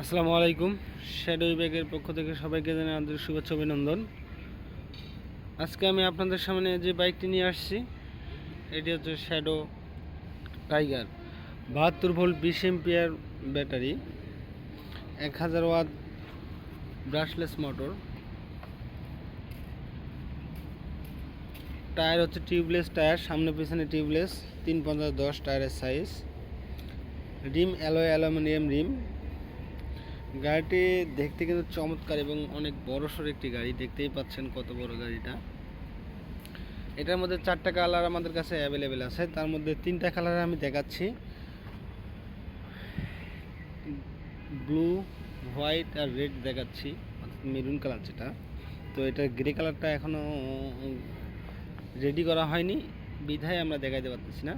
আসসালামু আলাইকুম। শ্যাডো ব্যাগের পক্ষ থেকে সবাইকে জানাই আন্তরিক শুভেচ্ছা, অভিনন্দন। আজকে আমি আপনাদের সামনে যে বাইকটি নিয়ে আসছি, এটি হচ্ছে শ্যাডো টাইগার বাহাত্তর ভোল্ট বিশ এমপিয়ার ব্যাটারি, এক হাজার ওয়াট ব্রাশলেস মোটর টায়ার হচ্ছে টিউবলেস টায়ার সামনে পিছনে টিউবলেস তিন পঞ্চাশ দশ টায়ারের size rim alloy aluminium rim গাড়িটি দেখতে কিন্তু চমৎকার এবং অনেক বড়সড় একটি গাড়ি। দেখতেই পাচ্ছেন কত বড় গাড়িটা। এটার মধ্যে চারটা কালার আমাদের কাছে অ্যাভেলেবেল আছে। তার মধ্যে তিনটা কালার আমি দেখাচ্ছি। ব্লু, হোয়াইট আর রেড দেখাচ্ছি। মেরুন কালার যেটা। তো এটা গ্রে কালারটা এখনও রেডি করা হয়নি। বিধায় আমরা দেখাইতে পারতেছি না।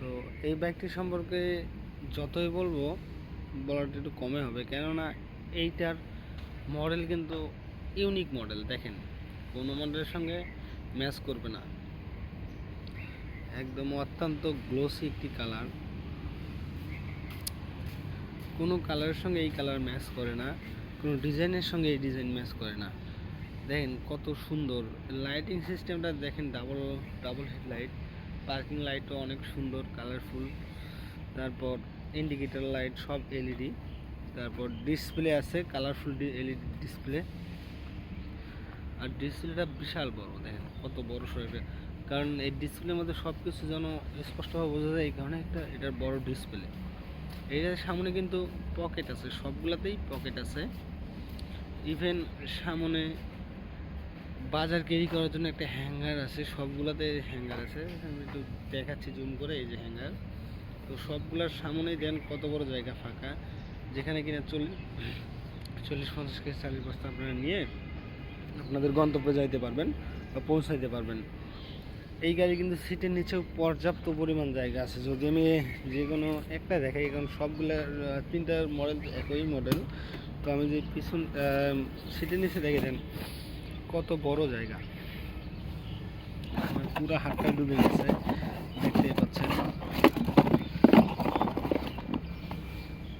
তো এই বাইকটি সম্পর্কে যতই বলব বলাটা একটু কমে হবে। কেননা এইটার মডেল কিন্তু ইউনিক মডেল দেখেন। কোনো মডেলের সঙ্গে ম্যাচ করবে না। একদম অত্যন্ত গ্লোসি একটি কালার কোনো কালারের সঙ্গে এই কালার ম্যাচ করে না। কোনো ডিজাইনের সঙ্গে এই ডিজাইন ম্যাচ করে না। দেখেন কত সুন্দর। লাইটিং সিস্টেমটা দেখেন ডাবল ডাবল হেডলাইট পার্কিং লাইটও অনেক সুন্দর কালারফুল তারপর ইন্ডিকেটর লাইট সব এলইডি তারপর ডিসপ্লে আছে কালারফুল এলইডি ডিসপ্লে আর ডিসপ্লেটা বিশাল বড়, দেখেন, কত বড় সরে কারণ এই ডিসপ্লের মধ্যে সব কিছু যেন স্পষ্টভাবে বোঝা যায়, এই কারণে একটা এটার বড় ডিসপ্লে এটার সামনে কিন্তু পকেট আছে, সবগুলাতেই পকেট আছে। ইভেন সামনে বাজার ক্যারি করার জন্য একটা হ্যাঙ্গার আছে, সবগুলাতে হ্যাঙ্গার আছে। আমি একটু দেখাচ্ছি জুম করে, এই যে হ্যাঙ্গার তো সবগুলোর সামনেই দেন কত বড় জায়গা ফাঁকা, যেখানে কিনা চল্লিশ চল্লিশ পঞ্চাশ কেজি চালিশ বস্তা আপনারা নিয়ে আপনাদের গন্তব্যে যাইতে পারবেন বা পৌঁছাইতে পারবেন। এই গাড়ি কিন্তু সিটের নিচেও পর্যাপ্ত পরিমাণ জায়গা আছে। যদি আমি যে কোনো একটা দেখাই, কারণ সবগুলো তিনটার মডেল একই মডেল তো আমি যে পিছন সিটের নিচে দেখে দেন কত বড় জায়গা। পুরো হাতটা ডুবে গেছে, দেখতেই পাচ্ছেন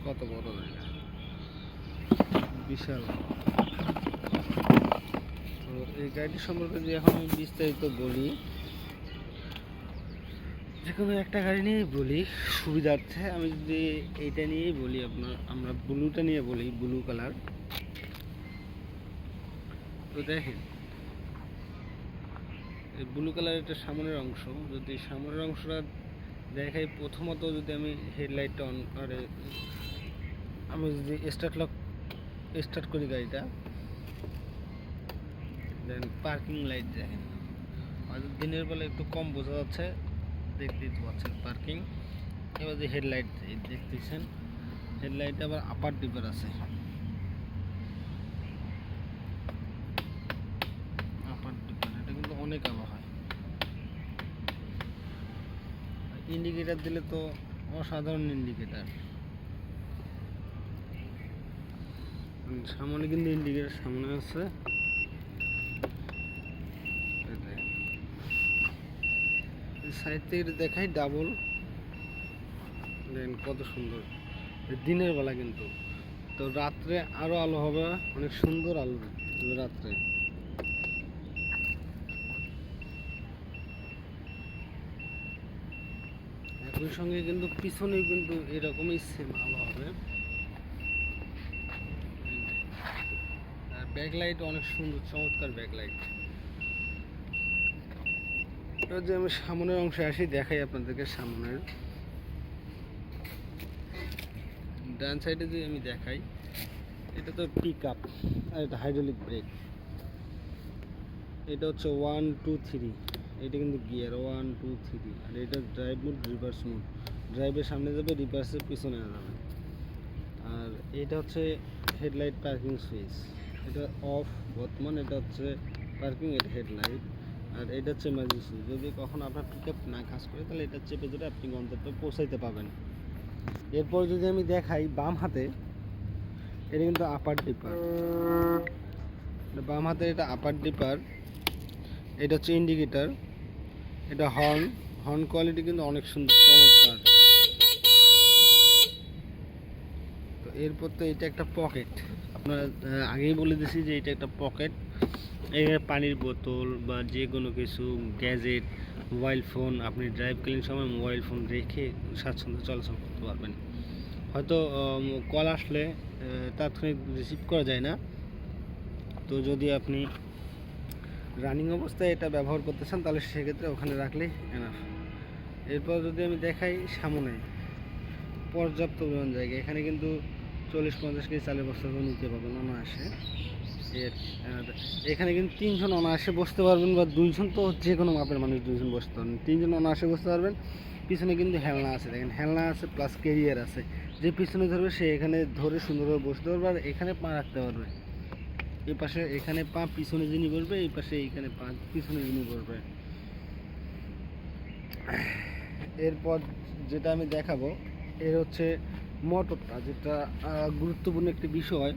কত বড় জায়গা বিশাল। তো এই গাড়িটি সম্পর্কে যদি এখন আমি বিস্তারিত বলি, যে কোনো একটা গাড়ি নিয়েই বলি, সুবিধার্থে আমি যদি এইটা নিয়েই বলি আপনার, আমরা ব্লুটা নিয়ে বলি, ব্লু কালার। তো দেখেন, এই ব্লু কালার এটা সামনের অংশ। যদি সামনের অংশটা দেখাই, প্রথমত যদি আমি হেডলাইটটা অন করে আমি যদি স্টার্ট লক স্টার্ট করি গাড়িটা দেন পার্কিং লাইট দেখেন। হয়তো দিনের বেলা একটু কম বোঝা যাচ্ছে, দেখতেই পাচ্ছেন পার্কিং এবার যে হেডলাইট দেখতেছেন হেডলাইট আবার আপার ডিপার আছে। আপার ডিপার এটা কিন্তু অনেক আলো হয়। ইন্ডিকেটার দিলে তো অসাধারণ ইন্ডিকেটার সামনে কিন্তু ইন্ডিকেটার সামনে আছে। সাইড দেখাই ডাবল দেন কত সুন্দর। দিনের বেলা কিন্তু। তো রাত্রে আরও আলো হবে, অনেক সুন্দর আলো রাত্রে। একই সঙ্গে কিন্তু পিছনেও কিন্তু এরকমই সেম আলো হবে আর ব্যাকলাইট অনেক সুন্দর, চমৎকার ব্যাকলাইট। এবার যে আমি সামনের অংশে আসি, দেখাই আপনাদেরকে সামনের। ডান সাইডে যদি আমি দেখাই, এটা তো পিক আপ আর এটা হাইড্রোলিক ব্রেক এটা হচ্ছে ওয়ান টু থ্রি এটা কিন্তু গিয়ার ওয়ান টু থ্রি আর এটা ড্রাইভ মোড রিভার্স মোড ড্রাইভের সামনে যাবে রিভার্সের পিছনে যাবে। আর এটা হচ্ছে হেডলাইট পার্কিং সুইচ এটা অফ বর্তমান এটা হচ্ছে পার্কিং এটা হেডলাইট আর এটা হচ্ছে এমার্জেন্সি যদি কখন আপনার পিক না কাজ করে, তাহলে এটা চেপে ধরে আপনি গন্তব্যে পৌঁছাইতে পাবেন এরপর যদি আমি দেখাই বাম হাতে, এটা কিন্তু আপার ডিপার বাম হাতে এটা আপার ডিপার এটা হচ্ছে ইন্ডিকেটার এটা হর্ন হর্ন কোয়ালিটি কিন্তু অনেক সুন্দর, চমৎকার তো এরপর তো এটা একটা পকেট আপনার আগেই বলে দিছি যে এটা একটা পকেট এখানে পানির বোতল বা যে কোনো কিছু গ্যাজেট মোবাইল ফোন আপনি ড্রাইভ ড্রাইভকালীন সময় মোবাইল ফোন রেখে স্বাচ্ছন্দ্যে চলাচল করতে পারবেন। হয়তো কল আসলে তাৎক্ষণিক রিসিভ করা যায় না। তো যদি আপনি রানিং অবস্থায় এটা ব্যবহার করতে চান, তাহলে সেক্ষেত্রে ওখানে রাখলেই এনাফ এরপর যদি আমি দেখাই সামনে, পর্যাপ্ত পরিমাণ জায়গা। এখানে কিন্তু চল্লিশ পঞ্চাশ কেজি চালের বস্তা করে নিতে পারবেন, অনায়াসে। এর এখানে কিন্তু তিনজন অনায়াসে বসতে পারবেন বা দুইজন তো যে কোনো মাপের মানুষ দুইজন বসতে পারবেন। তিনজন অনায়াসে বসতে পারবেন, পিছনে কিন্তু হেলনা আছে। দেখেন, হেলনা আছে প্লাস কেরিয়ার আছে। যে পিছনে ধরবে, সে এখানে ধরে সুন্দরভাবে বসতে পারবে আর এখানে পা রাখতে পারবে। এই পাশে এখানে পা, পিছনে যিনি বসবে, এই পাশে এইখানে পা, পিছনে যিনি বসবে। এরপর যেটা আমি দেখাবো, এর হচ্ছে মোটরটা, যেটা গুরুত্বপূর্ণ একটি বিষয়।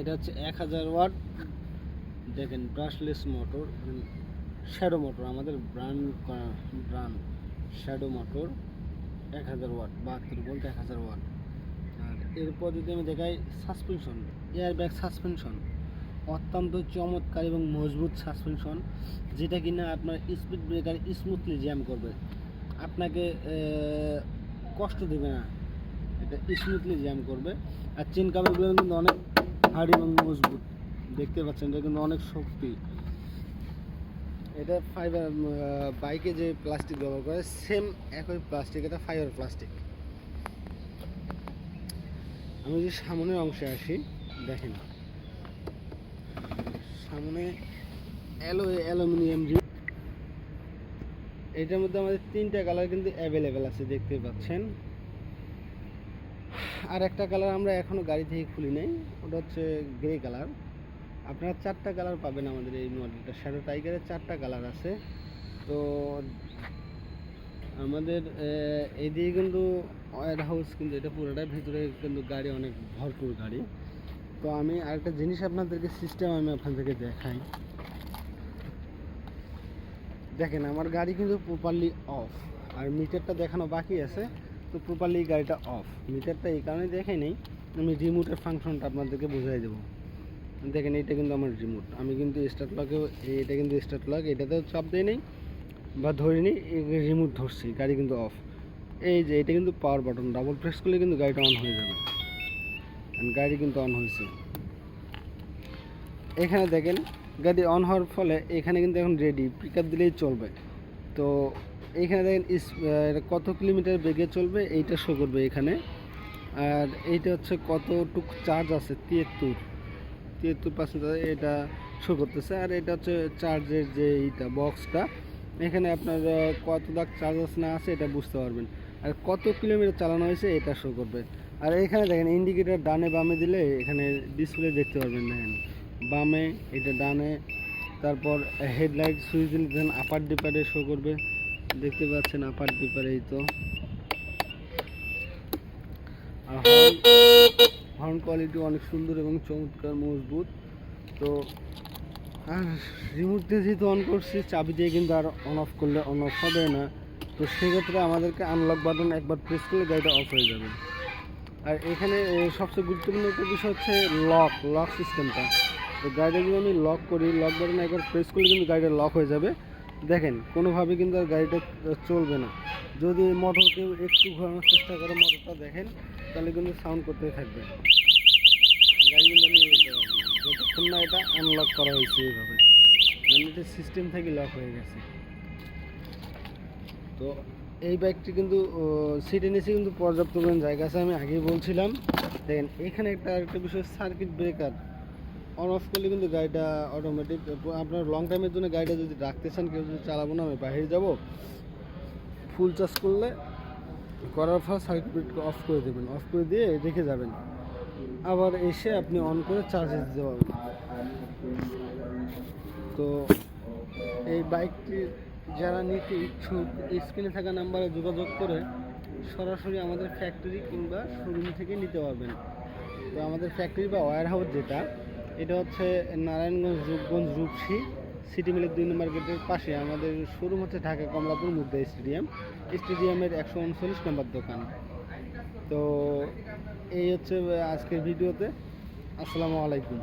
এটা হচ্ছে এক হাজার ওয়াট। দেখেন ব্রাশলেস মোটর শ্যাডো মোটর আমাদের ব্র্যান্ড ব্র্যান্ড শ্যাডো মোটর এক হাজার ওয়াট, বাহাত্তর বলতে এক হাজার ওয়াট। আর এরপর যদি আমি দেখাই সাসপেনশন এয়ার ব্যাগ সাসপেনশন অত্যন্ত চমৎকার এবং মজবুত সাসপেনশন যেটা কিনা আপনার স্পিড ব্রেকার স্মুথলি জ্যাম করবে। আপনাকে কষ্ট দেবে না। এটা স্মুথলি জ্যাম করবে। আর চেন কাভারগুলো কিন্তু অনেক হার্ড এবং মজবুত। দেখতে পাচ্ছেন, এটা কিন্তু অনেক শক্তি। এটা ফাইবার বাইকে যে প্লাস্টিক ব্যবহার করে সেম একই প্লাস্টিক এটা ফাইবার প্লাস্টিক আমি যদি সামনের অংশে আসি, দেখেন। সামনে অ্যালো, অ্যালুমিনিয়াম জি এটার মধ্যে আমাদের তিনটা কালার কিন্তু অ্যাভেলেবেল আছে, দেখতে পাচ্ছেন। আর একটা কালার আমরা এখনও গাড়ি থেকে খুলি নাই, ওটা হচ্ছে গ্রে কালার আপনারা চারটা কালার পাবেন আমাদের এই মডেলটা শ্যাডো টাইগারের চারটা কালার আছে। তো আমাদের এদিকে কিন্তু ওয়ার হাউস কিন্তু এটা পুরোটাই, ভিতরে কিন্তু গাড়ি, অনেক ভরপুর গাড়ি। তো আমি আরেকটা জিনিস আপনাদেরকে সিস্টেম আমি আপনাদেরকে দেখাই। দেখেন, আমার গাড়ি কিন্তু প্রপারলি অফ আর মিটারটা দেখানো বাকি আছে। তো প্রপারলি গাড়িটা অফ মিটারটা এই কারণে দেখে নেই, আমি রিমোটের ফাংশনটা আপনাদেরকে বুঝাই দেবো। দেখেন এটা কিন্তু আমার রিমোট আমি কিন্তু স্টার্ট লকেও এটা কিন্তু স্টার্ট লক এটাতেও চাপ দেয় নেই, বা ধরে ধরিনি রিমোট ধরছি, গাড়ি কিন্তু অফ এই যে এটা কিন্তু পাওয়ার বাটন ডাবল প্রেস করলে কিন্তু গাড়িটা অন হয়ে যাবে। গাড়ি কিন্তু অন হয়েছে। এখানে দেখেন, গাড়ি অন হওয়ার ফলে এখানে কিন্তু এখন রেডি পিক আপ দিলেই চলবে। তো এইখানে দেখেন কত কিলোমিটার বেগে চলবে, এইটা শো করবে এখানে। আর এইটা হচ্ছে কতটুক চার্জ আছে? তিয়াত্তর। তিয়াত্তর পার্সেন্ট এটা শো করতেছে। আর এটা হচ্ছে চার্জের যে এইটা বক্সটা এখানে আপনার কত দাগ চার্জ আছে না আছে এটা বুঝতে পারবেন। আর কত কিলোমিটার চালানো হয়েছে এটা শো করবে। আর এখানে দেখেন ইন্ডিকেটার ডানে বামে দিলে এখানে ডিসপ্লে দেখতে পারবেন দেখেন। বামে, এটা ডানে, তারপর হেডলাইট সুইচ দিলে দেখেন আপার ডিপারে শো করবে। দেখতে পাচ্ছেন আপার এই তো। হর্ন কোয়ালিটি অনেক সুন্দর এবং চমৎকার, মজবুত। তো, আর রিমোট দিয়ে যেহেতু অন করছি, চাবি দিয়ে কিন্তু আর অন অফ করলে অন অফ হবে না। তো সেক্ষেত্রে আমাদেরকে আনলক বাটন একবার প্রেস করলে গাড়িটা অফ হয়ে যাবে। আর এখানে সবচেয়ে গুরুত্বপূর্ণ একটা বিষয় হচ্ছে লক লক সিস্টেমটা তো গাড়িটা যদি আমি লক করি লক বাটন একবার প্রেস করলে কিন্তু গাড়িটা লক হয়ে যাবে। দেখেন, কোনোভাবে কিন্তু আর গাড়িটা চলবে না। যদি মোটর কেউ একটু ঘোরানোর চেষ্টা করে মোটরটা দেখেন, তাহলে কিন্তু সাউন্ড করতে থাকবে। গাড়ি কিন্তু আমি না যতক্ষণ না এটা আনলক করা হয়েছে এইভাবে। মানে এটা সিস্টেম থেকে লক হয়ে গেছে। তো এই বাইকটি কিন্তু সিটে নিচে কিন্তু পর্যাপ্ত জায়গা আছে, আমি আগেই বলছিলাম। দেখেন, এখানে একটা আরেকটা বিষয় সার্কিট ব্রেকার অন অফ করলে কিন্তু গাড়িটা অটোমেটিক আপনার লং টাইমের জন্য গাড়িটা যদি রাখতে চান, কেউ যদি চালাবো না, আমি বাইরে যাব। ফুল চার্জ করলে, করার পর সার্কিট অফ করে দেবেন। অফ করে দিয়ে রেখে যাবেন। আবার এসে আপনি অন করে চার্জে দিতে পারবেন। তো এই বাইকটি যারা নিতে ইচ্ছুক স্ক্রিনে থাকা নাম্বারে যোগাযোগ করে সরাসরি আমাদের ফ্যাক্টরি কিংবা শোরুম থেকে নিতে পারবেন। তো আমাদের ফ্যাক্টরি বা ওয়ার হাউস যেটা এটা হচ্ছে নারায়ণগঞ্জ রূপগঞ্জ রূপসী সিটি মিলের দুই নম্বর গেটের পাশে। আমাদের শোরুম হচ্ছে ঢাকা কমলাপুর মুদ্রা স্টেডিয়াম। স্টেডিয়ামের একশো উনচল্লিশ নম্বর দোকান। তো এই হচ্ছে আজকের ভিডিওতে। আসসালামু আলাইকুম।